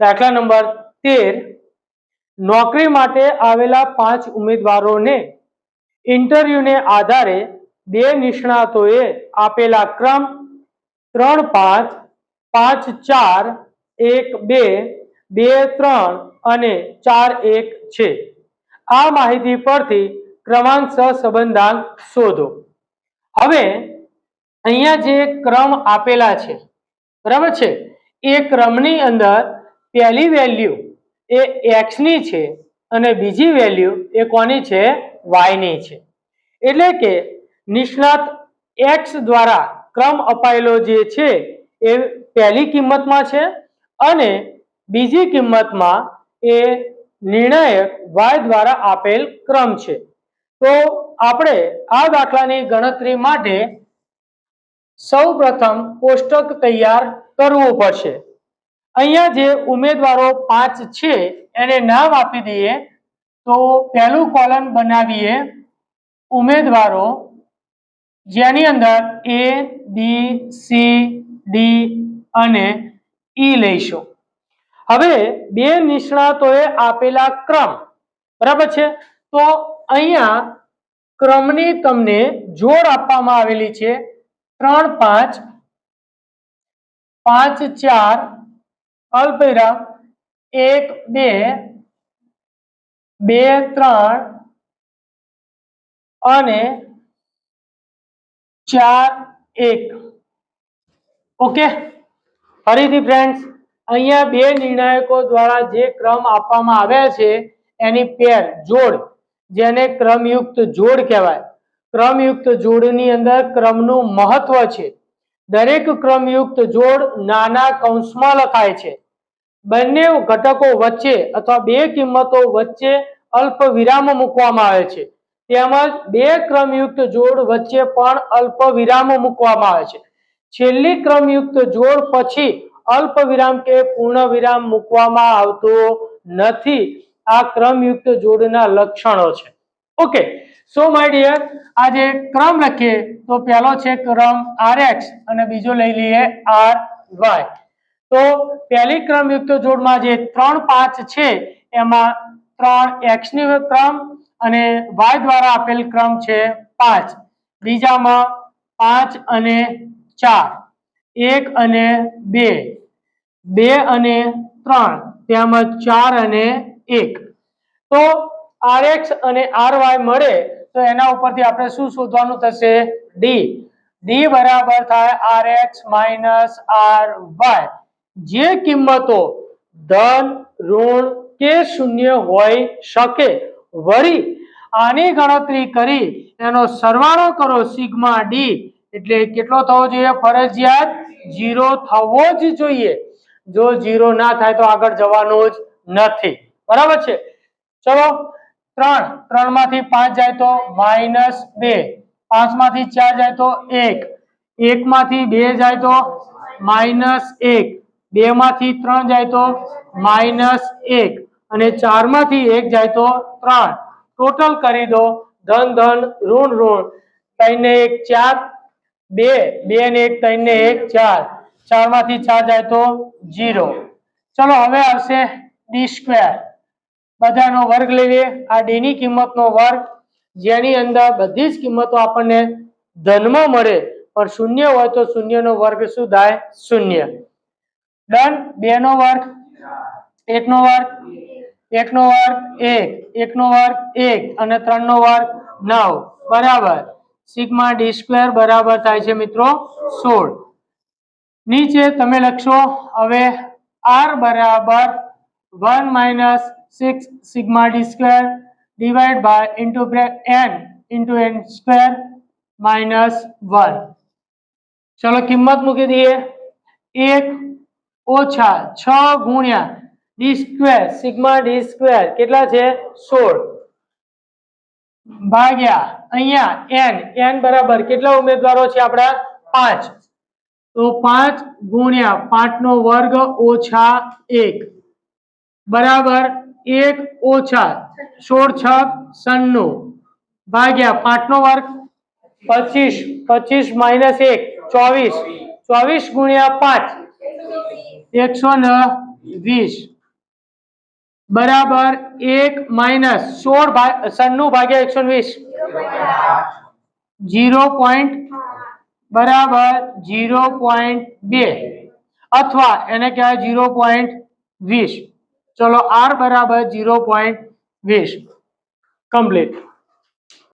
દાખલા નંબર તેર. નોકરી માટે આવેલા પાંચ ઉમેદવારોને ઇન્ટરવ્યુને આધારે બે નિષ્ણાતોએ આપેલા ક્રમ ત્રણ પાંચ પાંચ ચાર, એક બે બે ત્રણ અને ચાર એક છે. આ માહિતી પરથી ક્રમાંક સહસંબંધાંક શોધો. હવે અહીંયા જે ક્રમ આપેલા છે, બરાબર છે? એ ક્રમની અંદર પહેલી વેલ્યુ એ એક્સની છે અને બીજી વેલ્યુ એ કોની છે? વાયની છે. એટલે કે નિષ્ણાત એક્સ દ્વારા ક્રમ અપાયેલો જે છે એ પહેલી કિંમતમાં છે અને બીજી કિંમતમાં એ નિર્ણાયક વાય દ્વારા આપેલ ક્રમ છે. તો આપણે આ દાખલાની ગણતરી માટે સૌ પ્રથમ કોષ્ટક તૈયાર કરવું પડશે. અહીંયા જે ઉમેદવારો પાંચ છે, એને નામ આપી દઈએ. તો પહેલું કોલમ બનાવીએ. ઉમેદવારો, જેની અંદર એ બી સી ડી અને ઈ લઈશું. હવે બે નિષ્ણાતોએ આપેલા ક્રમ. બરાબર છે? તો અહીંયા ક્રમની તમને જોડ આપવામાં આવેલી છે. ત્રણ પાંચ પાંચ ચાર અલ્પવિરામ એક, બે બે, ત્રણ અને ચાર, એક. ઓકે? ફરીથી ફ્રેન્ડ્સ અહીંયા બે નિર્ણાયકો દ્વારા જે ક્રમ આપવામાં આવ્યા છે, એની પેર જોડ, જેને ક્રમયુક્ત જોડ કહેવાય. ક્રમયુક્ત જોડની અંદર ક્રમનું મહત્વ છે. દરેક ક્રમયુક્ત જોડ નાના કૌંસમાં લખાય છે. બંને ઘટકો વચ્ચે અથવા બે કિંમતો વચ્ચે અલ્પ વિરામ મૂકવામાં આવે છે. તેમજ બે ક્રમયુક્ત જોડ વચ્ચે પણ અલ્પ વિરામ મૂકવામાં આવે છે. છેલ્લી ક્રમયુક્ત જોડ પછી અલ્પ વિરામ કે પૂર્ણ વિરામ મૂકવામાં આવતો નથી. આ ક્રમયુક્ત જોડના લક્ષણો છે. ઓકે સો માય ડિયર આ જે ક્રમ લખીએ તો પહેલો છે ક્રમ આર એક્સ અને બીજો લઈ લઈએ આર વાય. તો પહેલી ક્રમયુક્ત જોડમાં જે ત્રણ પાંચ છે, એમાં ત્રણ એક્સની ક્રમ અને વાય દ્વારા આપેલ ક્રમ છે પાંચ. બીજામાં પાંચ અને ચાર. એક અને બે. બે અને ત્રણ. તેમજ ચાર અને એક. તો આર એક્સ અને આર વાય મળે તો એના ઉપરથી આપણે શું શોધવાનું થશે? ડી ડી બરાબર થાય R X minus R Y. જે કિંમતો ધન, ઋણ કે શૂન્ય હોઈ શકે. વળી આની ગણતરી કરી એનો સરવાળો કરો સિગ્મા ડી એટલે કેટલો થવો જોઈએ? ફરજિયાત જીરો થવો જ જોઈએ. જો જીરો ના થાય તો આગળ જવાનું જ નથી. બરાબર છે? ચલો ત્રણ. ત્રણમાંથી પાંચ જાય તો માઇનસ બે. પાંચમાંથી ચાર જાય તો એક. એક માંથી બે જાય તો માઇનસ એક. બે માંથી ત્રણ જાય તો માઇનસ એક. અને ચારમાંથી એક જાય તો ત્રણ. ટોટલ કરી દો. ધન ધન, ઋણ ઋણ. ત્રણ ને એક, ચાર. બે. બે ને એક, ત્રણ ને એક, ચાર. ચારમાંથી ચાર જાય તો જીરો ચલો, હવે આવશે ડી સ્ક્વેર. બધાનો વર્ગ લઈએ આ ડી ની કિંમતનો વર્ગ, જેની અંદર બધી જ કિંમતો આપણને ધનમાં મળે, પણ શૂન્ય હોય તો શૂન્યનો વર્ગ શું થાય? શૂન્ય. ડન? બે નો વર્ગ એક નો વર્ગ એક નો વર્ગ, એક એક નો વર્ગ, એક, અને ત્રણ નો વર્ગ, નવ. બરાબર. સિગ્મા ડી સ્ક્વેર બરાબર થાય છે મિત્રો સોળ. નીચે તમે લખશો, હવે આર બરાબર one minus six sigma D square divide by into N into N square minus one ચલો કિંમત મૂકી દઈએ એક ઓછા છ ગુણ્યા D square sigma D square કેટલા છે સોળ ભાગ્યા અહીંયા એન એન બરાબર કેટલા ઉમેદવારો છે આપણા પાંચ તો પાંચ ગુણ્યા પાંચ નો વર્ગ ઓછા એક બરાબર એક ઓછા સોળ છ સન્નું ભાગ્યા પાંચ નો વર્ગ પચીસ પચીસ માઇનસ એક ચોવીસ ચોવીસ ગુણ્યા પાંચ એકસો ને વીસ બરાબર એક માઇનસ સોળ ભાગ સન્નું ભાગ્યા એકસો વીસ જીરો પોઈન્ટ બરાબર જીરો પોઈન્ટ બે અથવા એને કહેવાય જીરો પોઈન્ટ વીસ ચલો આર બરાબર જીરો પોઈન્ટ વીસ. કમ્પ્લીટ